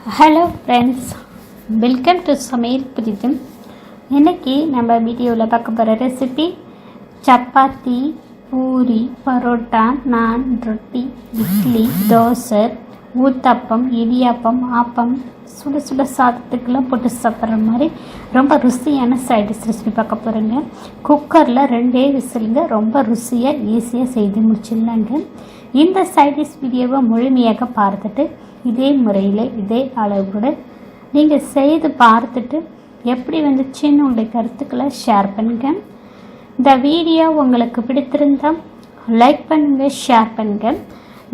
Hello friends welcome to சமையல் புரிதும் இன்றைக்கி நம்ம வீடியோவில் பார்க்க போகிற ரெசிபி சப்பாத்தி பூரி பரோட்டா நான் ரொட்டி இட்லி தோசை ஊத்தப்பம் இடியாப்பம் ஆப்பம் சுட சுட சாதத்துக்கெல்லாம் போட்டு சாப்பிட்ற மாதிரி ரொம்ப ருசியான சைடிஷ் ரெசிபி பார்க்க போகிறேங்க குக்கரில் ரெண்டே விசிலுங்க ரொம்ப ருசியாக ஈஸியாக செய்து முடிச்சிடலாங்க. இந்த சைடிஷ் வீடியோவை முழுமையாக பார்த்துட்டு இதே முறையில் இதே அளவோட நீங்கள் செய்து பார்த்துட்டு எப்படி வந்துச்சுன்னு உங்களுடைய கருத்துக்களை ஷேர் பண்ணுங்க. இந்த வீடியோ உங்களுக்கு பிடித்திருந்தால் லைக் பண்ணுங்கள் ஷேர் பண்ணுங்கள்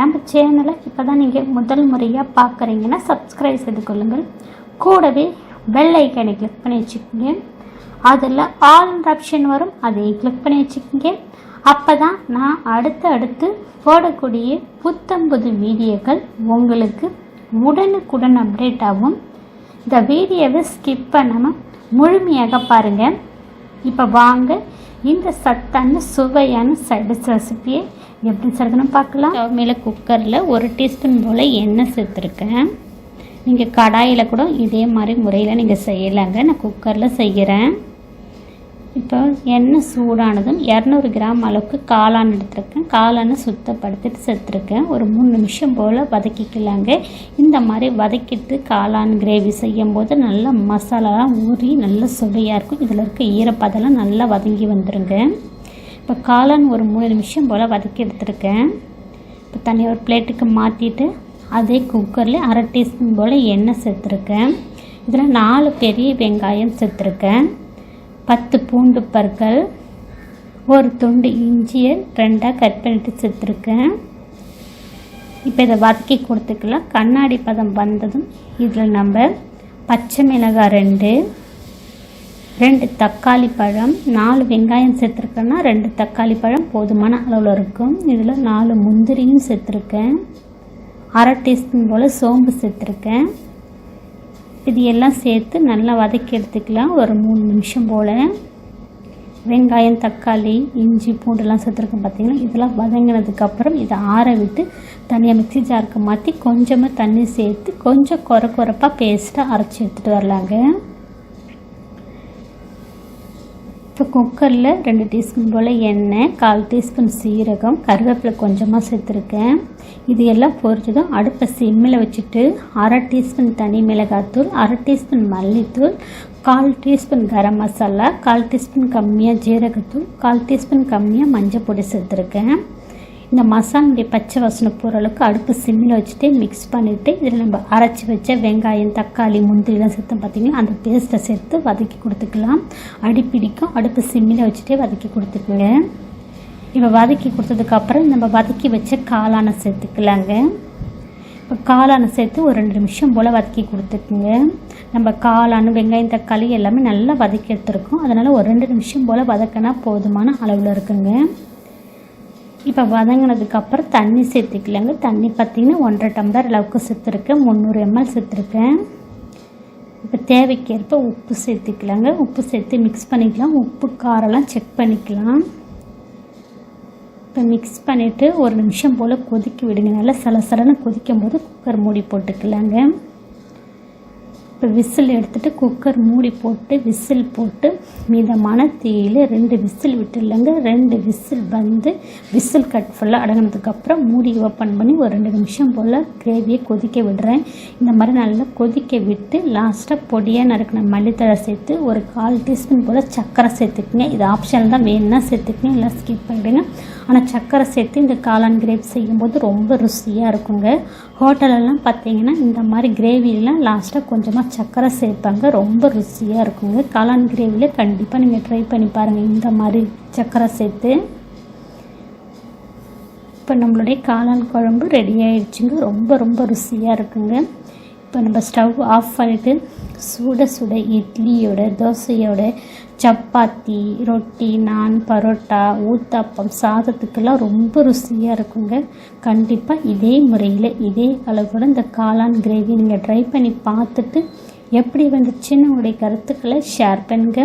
நம்ம சேனலை இப்போ தான் நீங்கள் முதல் முறையாக பார்க்குறீங்கன்னா சப்ஸ்கிரைப் செய்து கொள்ளுங்கள். கூடவே பெல் ஐக்கனை கிளிக் பண்ணி வச்சுக்கோங்க. அதில் ஆல் ஆப்ஷன் வரும் அதையும் கிளிக் பண்ணி வச்சுக்கோங்க. அப்போ தான் நான் அடுத்து அடுத்து போடக்கூடிய புத்தம்புது வீடியோக்கள் உங்களுக்கு உடனுக்குடன் அப்டேட் ஆகும். இந்த வீடியோவை ஸ்கிப் பண்ணாமல் முழுமையாக பாருங்கள் இப்போ வாங்க இந்த சத்தான சுவையான சைடிஸ் ரெசிபியை எப்படி செய்யறதுன்னு பார்க்கலாம். ஸ்டவ் மேலே குக்கரில் ஒரு டீஸ்பூன் போல் எண்ணெய் சேர்த்துருக்கேன். நீங்கள் கடாயில் கூட இதே மாதிரி முறையில் நீங்கள் செய்யலாங்க. நான் குக்கரில் செய்கிறேன் இப்போ எண்ணெய் சூடானதும் இரநூறு கிராம் அளவுக்கு காளான் எடுத்துருக்கேன். காளானை சுத்தப்படுத்திட்டு செத்துருக்கேன். ஒரு மூணு நிமிஷம் போல் வதக்கிக்கலாங்க. இந்த மாதிரி வதக்கிட்டு காளான் கிரேவி செய்யும் போது நல்லா மசாலாலாம் ஊறி நல்ல சுவையாக இருக்கும். இதில் இருக்க ஈரப்பதெல்லாம் நல்லா வதங்கி வந்துடுங்க இப்போ காளான் ஒரு மூணு நிமிஷம் போல் வதக்கி எடுத்துருக்கேன். இப்போ தனியாக ஒரு பிளேட்டுக்கு மாற்றிட்டு அதே குக்கரில் அரை டீஸ்பூன் போல் எண்ணெய் சேர்த்துருக்கேன். இதில் நாலு பெரிய வெங்காயம் சேர்த்துருக்கேன். பத்து பூண்டு பற்கள் ஒரு துண்டு இஞ்சியை ரெண்டாக கட் பண்ணிட்டு சேர்த்துருக்கேன் இப்போ இதை வதக்கி கொடுத்துக்கலாம். கண்ணாடி பதம் வந்ததும் இதில் நம்ம பச்சை மிளகாய் ரெண்டு ரெண்டு தக்காளி பழம் நாலு வெங்காயம் சேர்த்துருக்கேன்னா ரெண்டு தக்காளி பழம் போதுமான அளவில் இருக்கும். இதில் நாலு முந்திரியும் சேர்த்துருக்கேன். அரை டீஸ்பூன் போல் சோம்பு சேர்த்துருக்கேன். இது எல்லாம் சேர்த்து நல்லா வதக்கி எடுத்துக்கலாம். ஒரு மூணு நிமிஷம் போல். வெங்காயம் தக்காளி இஞ்சி பூண்டுலாம் சேர்த்துருக்கோம் பார்த்திங்கன்னா இதெல்லாம் வதங்கினதுக்கப்புறம் இதை ஆற விட்டு தனியாக மிக்சி ஜாருக்கு மாற்றி கொஞ்சமாக தண்ணி சேர்த்து கொஞ்சம் குறை குறைப்பாக பேஸ்ட்டாக அரைச்சி எடுத்துகிட்டு வரலாங்க. இப்போ குக்கரில் ரெண்டு டீஸ்பூன் போல் எண்ணெய் கால் டீஸ்பூன் சீரகம் கருவேப்பிலை கொஞ்சமாக சேர்த்துருக்கேன். இது எல்லாம் பொரிச்சதும் அடுப்பை சிம்மில் வச்சுட்டு அரை டீஸ்பூன் தனி மிளகாத்தூள் அரை டீஸ்பூன் மல்லித்தூள் கால் டீஸ்பூன் கரம் மசாலா கால் டீஸ்பூன் கம்மியாக ஜீரகத்தூள் கால் டீஸ்பூன் கம்மியாக மஞ்சள் பொடி சேர்த்துருக்கேன். இந்த மசாலுடைய பச்சை வாசனை போகிற அளவுக்கு அடுப்பு சிம்மில் வச்சுட்டு மிக்ஸ் பண்ணிவிட்டு இதில் நம்ம அரைச்சி வச்ச வெங்காயம் தக்காளி முந்திரிலாம் சேர்த்து பார்த்திங்கன்னா அந்த பேஸ்ட்டை சேர்த்து வதக்கி கொடுத்துக்கலாம். அடிப்பிடிக்கும் அடுப்பு சிம்மில் வச்சுட்டே வதக்கி கொடுத்துக்குங்க. இப்போ வதக்கி கொடுத்ததுக்கப்புறம் நம்ம வதக்கி வச்ச காளானை சேர்த்துக்கலாங்க. இப்போ காளானை சேர்த்து ஒரு ரெண்டு நிமிஷம் போல் வதக்கி கொடுத்துக்குங்க. நம்ம காளான் வெங்காயம் தக்காளி எல்லாமே நல்லா வதக்கி எடுத்துருக்கோம். அதனால் ஒரு ரெண்டு நிமிஷம் போல் வதக்கினா போதுமான அளவில் இருக்குங்க. இப்போ வதங்கினதுக்கப்புறம் தண்ணி சேர்த்துக்கலாங்க தண்ணி பார்த்திங்கன்னா ஒன்றரை டம்ளர் அளவுக்கு சேர்த்துருக்கேன். முந்நூறு எம்எல் சேர்த்துருக்கேன். இப்போ தேவைக்கேற்ப உப்பு சேர்த்துக்கலாங்க. உப்பு சேர்த்து மிக்ஸ் பண்ணிக்கலாம். உப்பு காரெல்லாம் செக் பண்ணிக்கலாம். இப்போ மிக்ஸ் பண்ணிவிட்டு ஒரு நிமிஷம் போல் கொதிக்க விடுங்க. நல்லா சலசலன்னு கொதிக்கும் போது குக்கர் மூடி போட்டுக்கலாங்க. இப்போ விசில் எடுத்துகிட்டு குக்கர் மூடி போட்டு விசில் போட்டு மீதமான தீயில் ரெண்டு விசில் விட்டுலங்க ரெண்டு விசில் வந்து விசில் கட் ஃபுல்லாக அடங்கினதுக்கப்புறம் மூடி ஓப்பன் பண்ணி ஒரு ரெண்டு நிமிஷம் போல் கிரேவியை கொதிக்க விடுறேன். இந்த மாதிரி நல்லா கொதிக்க விட்டு லாஸ்ட்டாக பொடியாக நறுக்கின மல்லித்தழை சேர்த்து ஒரு கால் டீஸ்பூன் போல் சர்க்கரை சேர்த்துக்குங்க. இது ஆப்ஷன் தான் வேணும்னா சேர்த்துக்குங்க இல்லை ஸ்கிப் பண்ணிவிடுங்க ஆனால் சர்க்கரை சேர்த்து இந்த காளான் கிரேவி செய்யும்போது ரொம்ப ருசியாக இருக்குங்க. ஹோட்டலெல்லாம் பார்த்தீங்கன்னா இந்த மாதிரி கிரேவிலாம் லாஸ்ட்டாக கொஞ்சமாக சர்க்கரை சேர்ப்பாங்க ரொம்ப ருசியாக இருக்குங்க. காளான் கிரேவியில் கண்டிப்பாக நீங்கள் ட்ரை பண்ணி பாருங்கள் இந்த மாதிரி சர்க்கரை சேர்த்து. இப்போ நம்மளுடைய காளான் குழம்பு ரெடி ஆயிடுச்சுங்க. ரொம்ப ரொம்ப ருசியாக இருக்குங்க. இப்போ நம்ம ஸ்டவ் ஆஃப் பண்ணிவிட்டு சுட சுட இட்லியோட தோசையோட சப்பாத்தி ரொட்டி நான் பரோட்டா ஊத்தாப்பம் சாதத்துக்கெல்லாம் ரொம்ப ருசியாக இருக்குங்க. கண்டிப்பாக இதே முறையில் இதே அளவோட இந்த காளான் கிரேவி நீங்கள் ட்ரை பண்ணி பார்த்துட்டு எப்படி வந்துச்சுன்னு உங்களுடைய கருத்துக்களை ஷேர் பண்ணுங்க.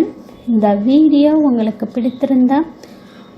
இந்த வீடியோ உங்களுக்கு பிடித்திருந்தால்